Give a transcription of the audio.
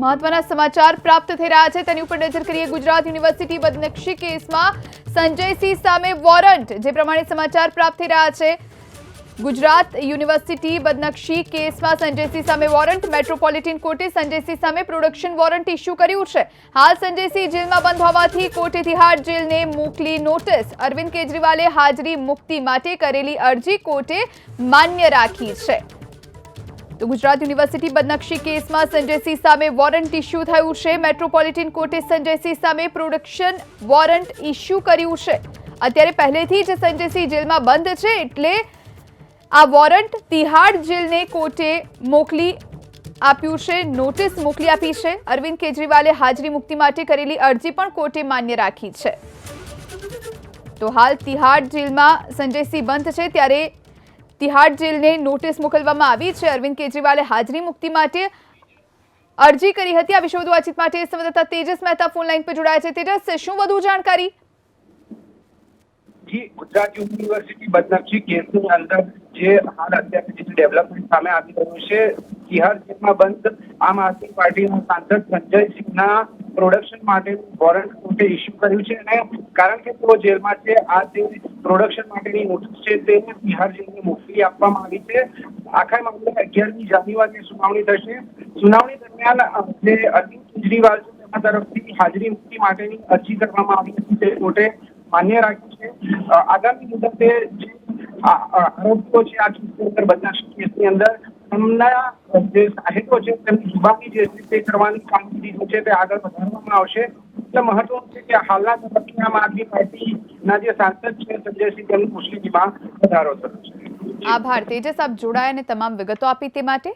મહત્વના સમાચાર પ્રાપ્ત થઈ રહ્યા છે. તેની ઉપર નજર કરીએ ગુજરાત યુનિવર્સિટી બદનક્ષી કેસમાં સંજયસિંહ સામે વોરંટ, જે પ્રમાણે સમાચાર પ્રાપ્ત થઈ રહ્યા છે. ગુજરાત યુનિવર્સિટી બદનક્ષી કેસમાં સંજયસિંહ સામે વોરંટ, મેટ્રોપોલિટન કોર્ટે સંજયસિંહ સામે પ્રોડક્શન વોરંટ ઇસ્યુ કર્યું છે. હાલ સંજયસિંહ જેલમાં બંધ હોવાથી કોર્ટે તિહાડ જેલને મોકલી નોટિસ. અરવિંદ કેજરીવાલે હાજરી મુક્તિ માટે કરેલી અરજી કોર્ટે માન્ય રાખી છે. તો ગુજરાત યુનિવર્સિટી બદનક્ષી કેસમાં સંજયસિંહ સામે વોરંટ ઇસ્યુ થયું છે. મેટ્રોપોલિટન કોર્ટે સંજયસિંહ સામે પ્રોડક્શન વોરંટ ઇસ્યુ કર્યું છે. અત્યારે પહેલેથી જ સંજયસિંહ જેલમાં બંધ છે એટલે આ વોરંટ તિહાડ જેલને કોર્ટે મોકલી આપ્યું છે, નોટિસ મોકલી આપી છે. અરવિંદ કેજરીવાલે હાજરી મુક્તિ માટે કરેલી અરજી પણ કોર્ટે માન્ય રાખી છે. તો હાલ તિહાડ જેલમાં સંજયસિંહ બંધ છે, ત્યારે તિહાડ જેલને નોટિસ મોકલવામાં આવી છે. અરવિંદ કેજરીવાલે હાજરી મુક્તિ માટે અરજી કરી હતી. આ વિશે વધુ વાતચીત માટે સંવાદદાતા તેજસ મહેતા ફોન લાઈન પર જોડાયા છે. તેજસ, શું વધુ જાણકારી? ગુજરાત યુનિવર્સિટી બદનક્ષી કેસની અંદર જે હાલ અત્યાર સુધી ડેવલપમેન્ટ સામે આવી રહ્યું છે તિહાર જેલમાં બંધ આમ આદમી પાર્ટીના સાંસદ સંજયસિંહના પ્રોડક્શન માટે વોરંટ કોર્ટે ઇસ્યુ કર્યું છે. અને કારણ કે તેઓ જેલમાં છે, આ જે પ્રોડક્શન માટેની નોટિસ છે તે બિહાર જેલને મોકલી આપવામાં આવી છે. આખા મામલે અગિયારમી જાન્યુઆરીએ સુનાવણી થશે. સુનાવણી દરમિયાન જે અરવિંદ કેજરીવાલ છે, તેમના તરફથી હાજરી મુક્તિ માટેની અરજી કરવામાં આવી હતી તે કોર્ટે માન્ય રાખ્યું છે. આગામી મુદતે જે આરોપીઓ છે, આ કેસની અંદર બદમાશી કેસની અંદર તેમના જે સાહિત્યો છે, તેમની જુબાની જે છે તે કરવાની કામગીરી જે છે તે આગળ વધારવામાં આવશે. એટલે મહત્વનું છે કે હાલના તબક્કે આમ આદમી પાર્ટીના જે સાંસદ છે, સંજયસિંહ, તેમની મુશ્કેલીમાં વધારો થયો છે. આભાર. તેજસ, આપ જોડાયા અને તમામ વિગતો આપી તે માટે